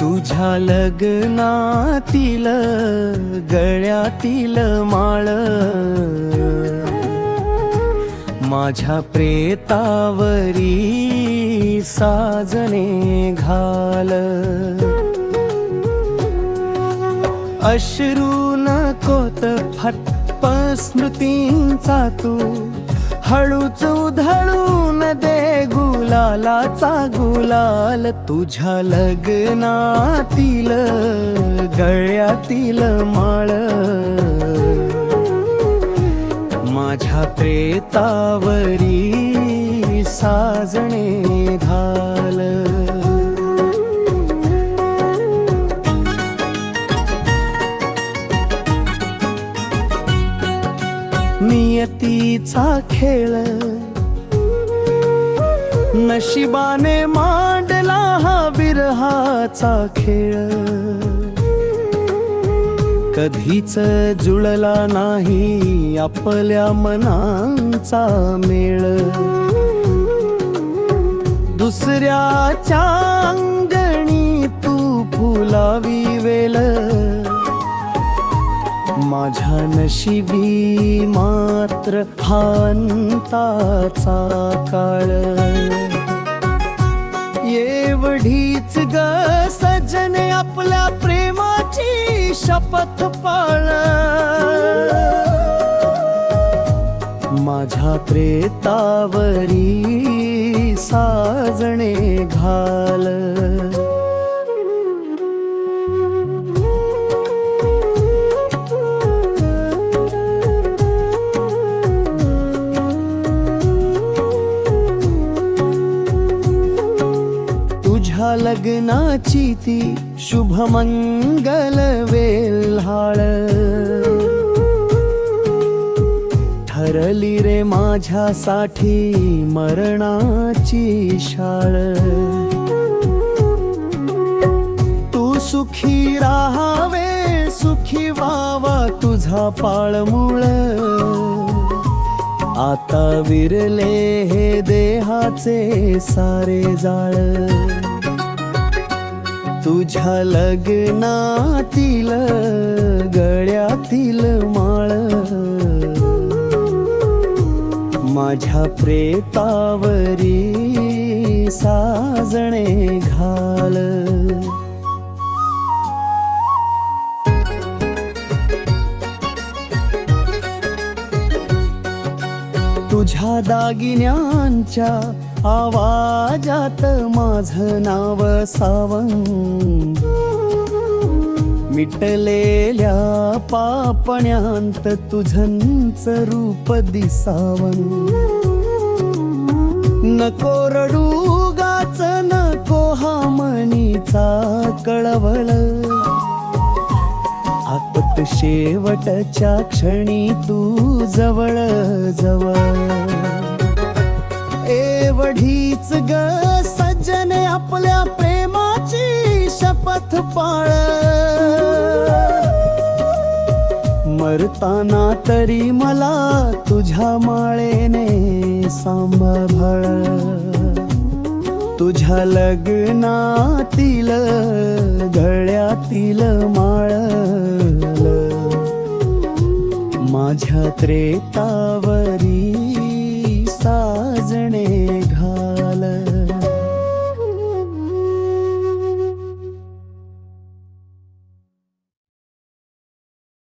तुझ्या लग्नातील गळ्यातील माळ. माझ्या प्रेतावरी साजणे घाल. अश्रू नकोत फटप स्मृतींचा तू हळूच उधळून दे गुलालाचा गुलाल तुझ्या लग्नातील गळ्यातील माळ. माझ्या प्रेतावरी साजणे घाल नियतीचा खेळ. नशिबाने मांडला हा विरहाचा खेळ. कधीच जुळला नाही आपल्या मनांचा मेळ. दुसऱ्याच्या अंगणी तू फुलावी वेल. माझ्या नशिबी मात्र हांताचा काळ. येवढीच ग सजने आपल्या प्रेमाची शपथ पाळ. माझ्या प्रेतावरी साजणे घाल. लग्नाची ती शुभमंगल वेल्हाळ ठरली रे माझ्यासाठी मरणाची शाळ। तू सुखी राहावे सुखी व्हावा तुझा पाळमुळ। आता विरले हे देहाचे सारे जाळ। तुझ्या लग्नातील गळ्यातील माळ माझ्या प्रेतावरी साजणे घाल. तुझ्या दागिन्यांच्या आवाजात माझं नाव सावंत. मिटलेल्या पापण्यांत तुझंच रूप दिसावं. नको रडूगाच नको हा मणीचा कळवळ. आपत शेवटच्या क्षणी तू जवळ जवळ. एवढीच ग सज्जने आपल्या प्रेमाची शपथ पाळ. मरताना तरी मला तुझ्या माळेने सांभाळ. तुझ्या लग्नातील गळ्यातील माळ माझ्या त्रेता